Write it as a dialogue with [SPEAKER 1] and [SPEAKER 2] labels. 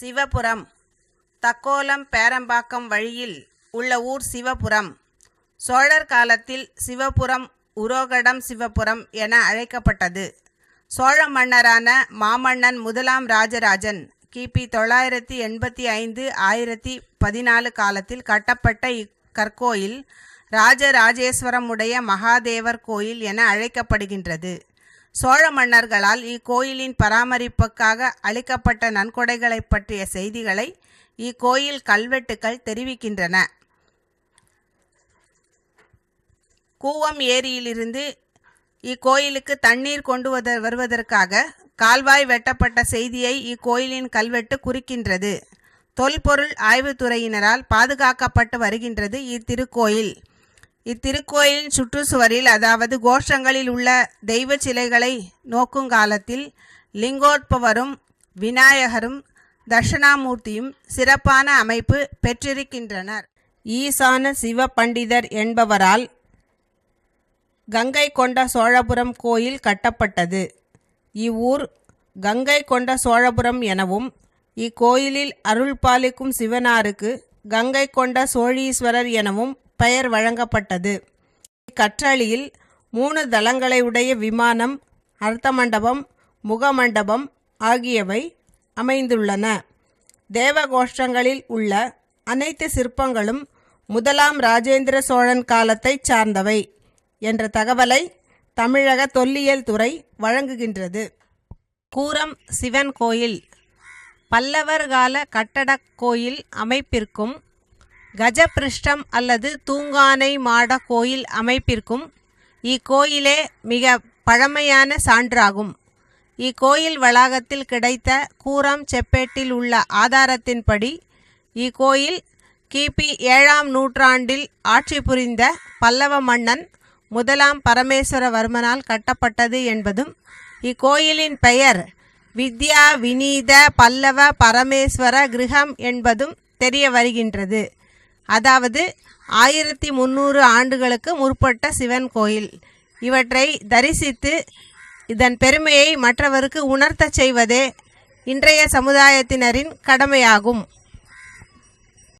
[SPEAKER 1] சிவபுரம் தக்கோலம் பேரம்பாக்கம் வழியில் உள்ள ஊர் சிவபுரம். சோழர் காலத்தில் சிவபுரம் உரோகடம் சிவபுரம் என அழைக்கப்பட்டது. சோழ மன்னரான மாமன்னன் முதலாம் ராஜராஜன் கிபி தொள்ளாயிரத்தி எண்பத்தி ஐந்து ஆயிரத்தி பதினாலு காலத்தில் கட்டப்பட்ட இக்கற்கோயில் ராஜராஜேஸ்வரமுடைய மகாதேவர் கோயில் என அழைக்கப்படுகின்றது. சோழ மன்னர்களால் இக்கோயிலின் பராமரிப்புக்காக அளிக்கப்பட்ட நன்கொடைகளைப் பற்றிய செய்திகளை இக்கோயில் கல்வெட்டுக்கள் தெரிவிக்கின்றன. கூவம் ஏரியிலிருந்து இக்கோயிலுக்கு தண்ணீர் கொண்டு வத- வருவதற்காக கால்வாய் வெட்டப்பட்ட செய்தியை இக்கோயிலின் கல்வெட்டு குறிக்கின்றது. தொல்பொருள் ஆய்வுத்துறையினரால் பாதுகாக்கப்பட்டு வருகின்றது இத்திருக்கோயில். இத்திருக்கோயிலின் சுற்றுச்சுவரில் அதாவது கோஷங்களில் உள்ள தெய்வ சிலைகளை நோக்கும் காலத்தில் லிங்கோத்பவரும் விநாயகரும் தர்ஷனாமூர்த்தியும் சிறப்பான அமைப்பு பெற்றிருக்கின்றனர். ஈசான சிவ பண்டிதர் என்பவரால் கங்கை கொண்ட சோழபுரம் கோயில் கட்டப்பட்டது. இவ்வூர் கங்கை கொண்ட சோழபுரம் எனவும் இக்கோயிலில் அருள் பாலிக்கும் சிவனாருக்கு கங்கை கொண்ட சோழீஸ்வரர் எனவும் பெயர் வழங்கப்பட்டது. இக்கற்றளியில் மூணு தளங்களை உடைய விமானம் அர்த்த மண்டபம் முகமண்டபம் ஆகியவை அமைந்துள்ளன. தேவகோஷ்டங்களில் உள்ள அனைத்து சிற்பங்களும் முதலாம் ராஜேந்திர சோழன் காலத்தைச் சார்ந்தவை என்ற தகவலை தமிழக தொல்லியல் துறை வழங்குகின்றது. கூரம் சிவன் கோயில் பல்லவர் கால கட்டடக் கோயில் அமைப்பிற்கும் கஜபிருஷ்டம் அல்லது தூங்கானை மாட கோயில் அமைப்பிற்கும் இக்கோயிலே மிக பழமையான சான்றாகும். இக்கோயில் வளாகத்தில் கிடைத்த கூரம் செப்பேட்டில் உள்ள ஆதாரத்தின்படி இக்கோயில் கிபி ஏழாம் நூற்றாண்டில் ஆட்சி புரிந்த பல்லவ மன்னன் முதலாம் பரமேஸ்வரவர்மனால் கட்டப்பட்டது என்பதும் இக்கோயிலின் பெயர் வித்யா வினீத பல்லவ பரமேஸ்வர கிருஹம் என்பதும் தெரிய வருகின்றது. அதாவது ஆயிரத்தி முந்நூறு ஆண்டுகளுக்கு முற்பட்ட சிவன் கோயில். இவற்றை தரிசித்து இதன் பெருமையை மற்றவருக்கு உணர்த்தச் செய்வதே இன்றைய சமுதாயத்தினரின் கடமையாகும்.